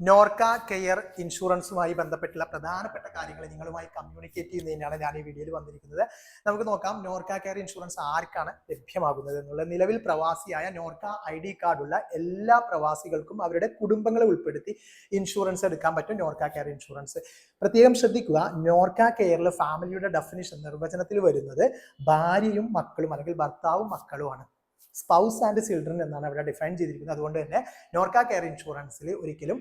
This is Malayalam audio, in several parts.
നോർക്ക കെയർ ഇൻഷുറൻസുമായി ബന്ധപ്പെട്ടുള്ള പ്രധാനപ്പെട്ട കാര്യങ്ങൾ നിങ്ങളുമായി കമ്മ്യൂണിക്കേറ്റ് ചെയ്യുന്നതിനാണ് ഞാൻ ഈ വീഡിയോയിൽ വന്നിരിക്കുന്നത്. നമുക്ക് നോക്കാം നോർക്ക കെയർ ഇൻഷുറൻസ് ആർക്കാണ് ലഭ്യമാകുന്നത് എന്നുള്ള നിലവിൽ പ്രവാസിയായ നോർക്ക ഐ ഡി കാർഡുള്ള എല്ലാ പ്രവാസികൾക്കും അവരുടെ കുടുംബങ്ങളെ ഉൾപ്പെടുത്തി ഇൻഷുറൻസ് എടുക്കാൻ പറ്റും നോർക്ക കെയർ ഇൻഷുറൻസ്. പ്രത്യേകം ശ്രദ്ധിക്കുക നോർക്ക കെയറിൽ ഫാമിലിയുടെ ഡെഫിനിഷൻ നിർവചനത്തിൽ വരുന്നത് ഭാര്യയും മക്കളും അല്ലെങ്കിൽ ഭർത്താവും മക്കളുമാണ്. സ്പൗസ് ആൻഡ് ചിൽഡ്രൻ എന്നാണ് അവിടെ ഡിഫൈൻ ചെയ്തിരിക്കുന്നത്. അതുകൊണ്ട് തന്നെ നോർക്ക കെയർ ഇൻഷുറൻസിൽ ഒരിക്കലും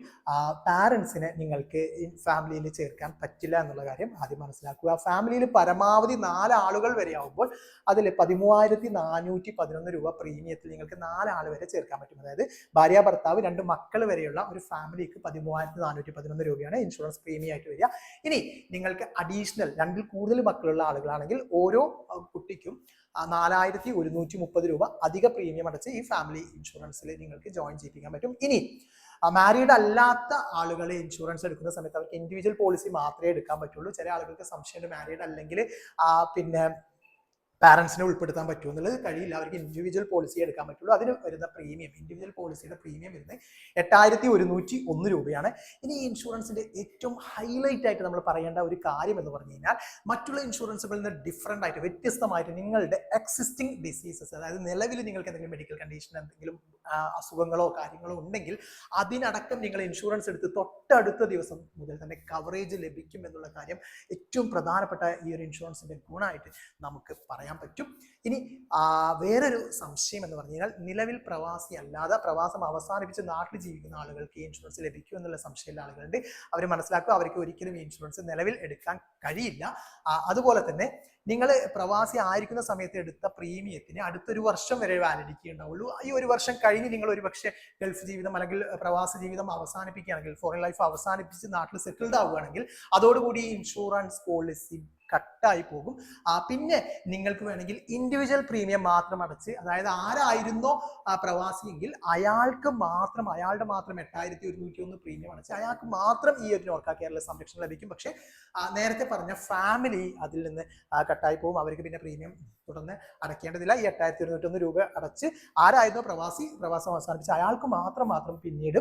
പാരൻസിനെ നിങ്ങൾക്ക് ഫാമിലിയിൽ ചേർക്കാൻ പറ്റില്ല എന്നുള്ള കാര്യം ആദ്യം മനസ്സിലാക്കുക. ഫാമിലിയിൽ പരമാവധി നാല് ആളുകൾ വരെ ആവുമ്പോൾ അതിൽ പതിമൂവായിരത്തി നാനൂറ്റി പതിനൊന്ന് രൂപ പ്രീമിയത്തിൽ നിങ്ങൾക്ക് നാലാൾ വരെ ചേർക്കാൻ പറ്റും. അതായത് ഭാര്യ ഭർത്താവ് രണ്ട് മക്കൾ വരെയുള്ള ഒരു ഫാമിലിക്ക് പതിമൂവായിരത്തി നാനൂറ്റി പതിനൊന്ന് രൂപയാണ് ഇൻഷുറൻസ് പ്രീമിയം ആയിട്ട് വരിക. ഇനി നിങ്ങൾക്ക് അഡീഷണൽ രണ്ടിൽ കൂടുതൽ മക്കളുള്ള ആളുകളാണെങ്കിൽ ഓരോ കുട്ടിക്കും നാലായിരത്തി ഒരുന്നൂറ്റി മുപ്പത് രൂപ അധിക പ്രീമിയം അടച്ച് ഈ ഫാമിലി ഇൻഷുറൻസിൽ നിങ്ങൾക്ക് ജോയിൻ ചെയ്യിപ്പിക്കാൻ പറ്റും. ഇനി മാരീഡ് അല്ലാത്ത ആളുകൾ ഇൻഷുറൻസ് എടുക്കുന്ന സമയത്ത് അവർക്ക് ഇൻഡിവിജ്വൽ പോളിസി മാത്രമേ എടുക്കാൻ പറ്റുള്ളൂ. ചില ആളുകൾക്ക് സംശയമുണ്ട് മാരീഡ് അല്ലെങ്കിൽ പിന്നെ പാരൻസിനെ ഉൾപ്പെടുത്താൻ പറ്റുമോ എന്നുള്ളത് കഴിയില്ല. അവർക്ക് ഇൻഡിവിജ്വൽ പോളിസി എടുക്കാൻ പറ്റുള്ളൂ. അതിന് വരുന്ന പ്രീമിയം ഇൻഡിവിജ്വൽ പോളിസിയുടെ പ്രീമിയം വരുന്നത് എട്ടായിരത്തി ഒരുന്നൂറ്റി ഒന്ന് രൂപയാണ്. ഇനി ഈ ഇൻഷുറൻസിന്റെ ഏറ്റവും ഹൈലൈറ്റ് ആയിട്ട് നമ്മൾ പറയേണ്ട ഒരു കാര്യം എന്ന് പറഞ്ഞു കഴിഞ്ഞാൽ മറ്റുള്ള ഇൻഷുറൻസുകളിൽ നിന്ന് ഡിഫറെന്റ് ആയിട്ട് വ്യത്യസ്തമായിട്ട് നിങ്ങളുടെ എക്സിസ്റ്റിംഗ് ഡിസീസസ് അതായത് നിലവിൽ നിങ്ങൾക്ക് എന്തെങ്കിലും മെഡിക്കൽ കണ്ടീഷൻ എന്തെങ്കിലും അസുഖങ്ങളോ കാര്യങ്ങളോ ഉണ്ടെങ്കിൽ അതിനടക്കം നിങ്ങൾ ഇൻഷുറൻസ് എടുത്ത് തൊട്ടടുത്ത ദിവസം മുതൽ തന്നെ കവറേജ് ലഭിക്കും എന്നുള്ള കാര്യം ഏറ്റവും പ്രധാനപ്പെട്ട ഈ ഒരു ഇൻഷുറൻസിന്റെ ഗുണമായിട്ട് നമുക്ക് പറയാൻ പറ്റും. ഇനി വേറൊരു സംശയം എന്ന് പറഞ്ഞു കഴിഞ്ഞാൽ നിലവിൽ പ്രവാസി അല്ലാതെ പ്രവാസം അവസാനിപ്പിച്ച് നാട്ടിൽ ജീവിക്കുന്ന ആളുകൾക്ക് ഈ ഇൻഷുറൻസ് ലഭിക്കും എന്നുള്ള സംശയമുള്ള ആളുകളുണ്ട്. അവർ മനസ്സിലാക്കുക അവർക്ക് ഒരിക്കലും ഈ ഇൻഷുറൻസ് നിലവിൽ എടുക്കാൻ കഴിയില്ല. അതുപോലെ തന്നെ നിങ്ങൾ പ്രവാസി ആയിരിക്കുന്ന സമയത്ത് എടുത്ത പ്രീമിയത്തിന് അടുത്തൊരു വർഷം വരെ വാലിഡിറ്റി ഉണ്ടാവുള്ളൂ. ഈ ഒരു വർഷം കഴിഞ്ഞ് നിങ്ങൾ ഒരു പക്ഷേ ഗൾഫ് ജീവിതം അല്ലെങ്കിൽ പ്രവാസ ജീവിതം അവസാനിപ്പിക്കുകയാണെങ്കിൽ ഫോറിൻ ലൈഫ് അവസാനിപ്പിച്ച് നാട്ടിൽ സെറ്റിൽഡ് ആവുകയാണെങ്കിൽ അതോടുകൂടി ഇൻഷുറൻസ് പോളിസി കട്ടായി പോകും. ആ, പിന്നെ നിങ്ങൾക്ക് വേണമെങ്കിൽ ഇൻഡിവിജ്വൽ പ്രീമിയം മാത്രം അടച്ച് അതായത് ആരായിരുന്നോ ആ പ്രവാസിയെങ്കിൽ അയാൾക്ക് മാത്രം അയാളുടെ മാത്രം എട്ടായിരത്തി ഒരുന്നൂറ്റി ഒന്ന് പ്രീമിയം അടച്ച് അയാൾക്ക് മാത്രം ഈ ഒരു നോർക്ക കേരള സംരക്ഷണം ലഭിക്കും. പക്ഷേ നേരത്തെ പറഞ്ഞ ഫാമിലി അതിൽ നിന്ന് കട്ടായി പോകും. അവർക്ക് പിന്നെ പ്രീമിയം തുടർന്ന് അടയ്ക്കേണ്ടതില്ല. ഈ എട്ടായിരത്തി ഇരുന്നൂറ്റൊന്ന് രൂപ അടച്ച് ആരായിരുന്നോ പ്രവാസി പ്രവാസം അവസാനിപ്പിച്ച് അയാൾക്ക് മാത്രം മാത്രം പിന്നീട്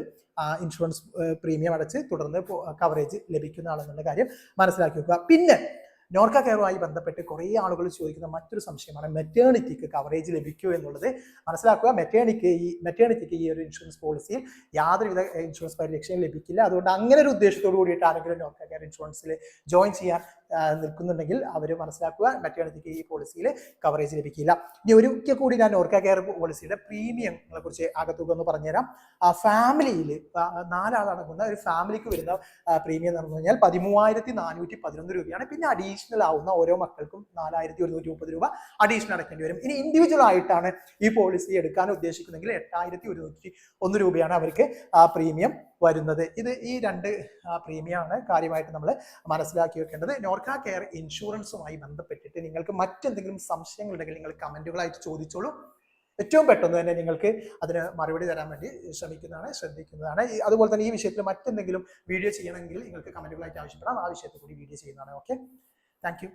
ഇൻഷുറൻസ് പ്രീമിയം അടച്ച് തുടർന്ന് കവറേജ് ലഭിക്കുന്ന ലഭിക്കുന്നതാണെന്നുള്ള കാര്യം മനസ്സിലാക്കി വെക്കുക. പിന്നെ നോർക്ക കെയറുമായി ബന്ധപ്പെട്ട് കുറേ ആളുകൾ ചോദിക്കുന്ന മറ്റൊരു സംശയമാണ് മെറ്റേണിറ്റിക്ക് കവറേജ് ലഭിക്കുമോ എന്നുള്ളത്. മനസ്സിലാക്കുക മെറ്റേണിക്ക് ഈ മെറ്റേണിറ്റിക്ക് ഈ ഒരു ഇൻഷുറൻസ് പോളിസിയിൽ യാതൊരുവിധ ഇൻഷുറൻസ് പരിരക്ഷയും ലഭിക്കില്ല. അതുകൊണ്ട് അങ്ങനെ ഒരു ഉദ്ദേശത്തോടു കൂടിയിട്ട് ആരെങ്കിലും നോർക്ക കെയർ ഇൻഷുറൻസിൽ ജോയിൻ ചെയ്യാൻ നിൽക്കുന്നുണ്ടെങ്കിൽ അവർ മനസ്സിലാക്കുക മെറ്റേണിറ്റിക്ക് ഈ പോളിസിയിൽ കവറേജ് ലഭിക്കില്ല. ഇനി ഒരിക്കൽ കൂടി ഞാൻ ഓർക്ക കെയർ പോളിസിയുടെ പ്രീമിയങ്ങളെ കുറിച്ച് ആകത്തുക എന്ന് പറഞ്ഞുതരാം. ഫാമിലിയിൽ നാലാളടങ്ങുന്ന ഒരു ഫാമിലിക്ക് വരുന്ന പ്രീമിയം എന്ന് പറഞ്ഞു കഴിഞ്ഞാൽ പതിമൂവായിരത്തി നാനൂറ്റി പതിനൊന്ന് രൂപയാണ്. പിന്നെ അഡീഷണൽ ആവുന്ന ഓരോ മക്കൾക്കും നാലായിരത്തി ഒരുന്നൂറ്റി മുപ്പത് രൂപ അഡീഷണൽ അടയ്ക്കേണ്ടി വരും. ഇനി ഇൻഡിവിജ്വൽ ആയിട്ടാണ് ഈ പോളിസി എടുക്കാൻ ഉദ്ദേശിക്കുന്നെങ്കിൽ എട്ടായിരത്തി ഒരുന്നൂറ്റി ഒന്ന് രൂപയാണ് അവർക്ക് ആ പ്രീമിയം വരുന്നത്. ഇത് ഈ രണ്ട് പ്രീമിയമാണ് കാര്യമായിട്ട് നമ്മൾ മനസ്സിലാക്കി വെക്കേണ്ടത്. നോർക്ക കെയർ ഇൻഷുറൻസുമായി ബന്ധപ്പെട്ടിട്ട് നിങ്ങൾക്ക് മറ്റെന്തെങ്കിലും സംശയങ്ങൾ ഉണ്ടെങ്കിൽ നിങ്ങൾ കമന്റുകളായിട്ട് ചോദിച്ചോളൂ. ഏറ്റവും പെട്ടെന്ന് തന്നെ നിങ്ങൾക്ക് അതിന് മറുപടി തരാൻ വേണ്ടി ശ്രമിക്കുന്നതാണ് ശ്രദ്ധിക്കുന്നതാണ്. അതുപോലെ തന്നെ ഈ വിഷയത്തിൽ മറ്റെന്തെങ്കിലും വീഡിയോ ചെയ്യണമെങ്കിൽ നിങ്ങൾക്ക് കമന്റുകളായിട്ട് ആവശ്യപ്പെടാം. ആ വിഷയത്തിൽ കൂടി വീഡിയോ ചെയ്യുന്നതാണ്. Okay thank